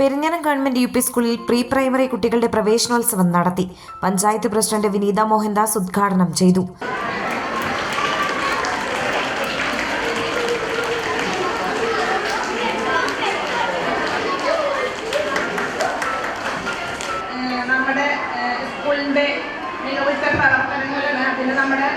Perinjanam government U P സ്കൂളിൽ pre primary കുട്ടികളുടെ പ്രവേശനോത്സവം നടത്തി. പഞ്ചായത്ത് പ്രസിഡന്റ് വിനീത മോഹൻദാസ് ഉദ്ഘാടനം ചെയ്തു. നമ്മുടെ സ്കൂളിന്റെ നമ്മുടെ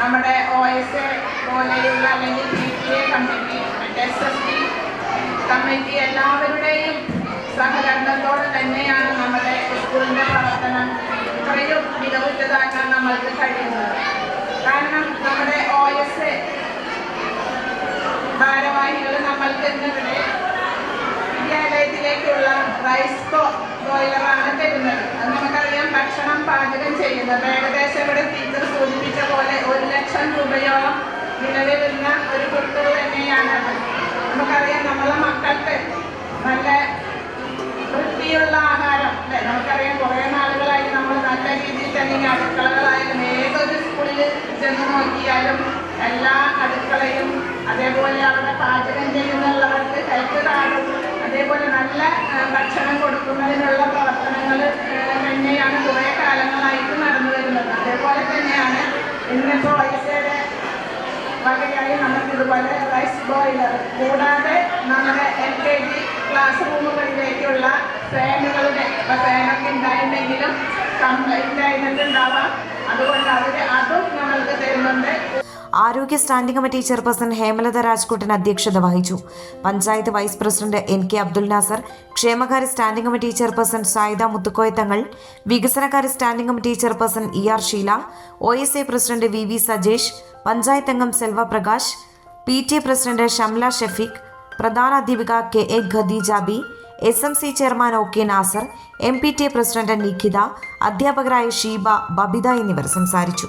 നമ്മുടെ ഒ എസ് എ പോലെയുള്ള അല്ലെങ്കിൽ P T A committee S S P committee എല്ലാവരുടെയും സഹകരണത്തോടെ തന്നെയാണ് നമ്മുടെ സ്കൂളിന്റെ പ്രവർത്തനം ഇത്രയും മികവുറ്റതാക്കാൻ നമ്മൾക്ക് കഴിയുന്നത്. കാരണം നമ്മുടെ ഒ എസ് ഭാരവാഹികൾ നമ്മൾക്ക് ഇന്നിവിടെ വിദ്യാലയത്തിലേക്കുള്ള റൈസ് ബോയിലറാണ് തരുന്നത്. അത് നമുക്കറിയാം ഭക്ഷണം പാചകം ചെയ്യുന്നത്. ഏകദേശം ഇവിടെ ടീച്ചർ സൂചിപ്പിച്ച പോലെ ഒരു ലക്ഷം രൂപയോളം നിലവിൽ വരുന്ന ഒരു കുട്ടികൾ തന്നെയാണ്. നമുക്കറിയാം നമ്മളെ മക്കൾക്ക് നല്ല വൃത്തിയുള്ള ആഹാരം അല്ലേ? നമുക്കറിയാം കുറേ നാളുകളായി നമ്മൾ നല്ല രീതിയിൽ തന്നെ അടുക്കളകളായാലും ഏതൊരു സ്കൂളിൽ ചെന്ന് നോക്കിയാലും എല്ലാ അടുക്കളയും അതേപോലെ അവിടെ പാചകം ചെയ്യുന്നുള്ളവർക്ക് ഹെൽത്ത് കാർഡും അതേപോലെ നല്ല ഭക്ഷണം കൊടുക്കുന്നതിനുള്ള പ്രവർത്തനങ്ങൾ തന്നെയാണ് കുറേ കാലങ്ങളായിട്ട് നടന്നു വരുന്നത് അതേപോലെ തന്നെയാണ് ഇന്നിപ്പോൾ വൈസയുടെ വകയായി നമുക്ക് ഇതുപോലെ റൈസ് ബോയിലർ കൂടാതെ നമ്മുടെ എൽ കെ ജി ക്ലാസ് റൂമുകളിലേക്കുള്ള ഫാനുകളുടെ ഇപ്പം ഫാനൊക്കെ ഉണ്ടായിരുന്നെങ്കിലും കംപ്ലൈന്റ് ആയിട്ടുണ്ടാവാം അതുകൊണ്ട് അവർ അതും നമ്മൾക്ക് തരുന്നുണ്ട്. ആരോഗ്യ സ്റ്റാൻഡിംഗ് കമ്മിറ്റി ചെയർപേഴ്സൺ ഹേമലത രാജ്കോട്ടിന് അധ്യക്ഷത വഹിച്ചു. Panchayat vice president N K Abdul Nasar ക്ഷേമകാര്യ standing committee chairperson Sayida Muthukoyathangal വികസനകാര്യ standing committee chairperson E R Sheela O S A president V V Sajesh panchayat അംഗം Selva Prakash P T A president Shamla Shafeeq പ്രധാന അധ്യാപിക K A Khadeeja B S M C chairman O K Nasar M P T A president Nikhitha അധ്യാപകരായ ഷീബ ബബിത എന്നിവർ സംസാരിച്ചു.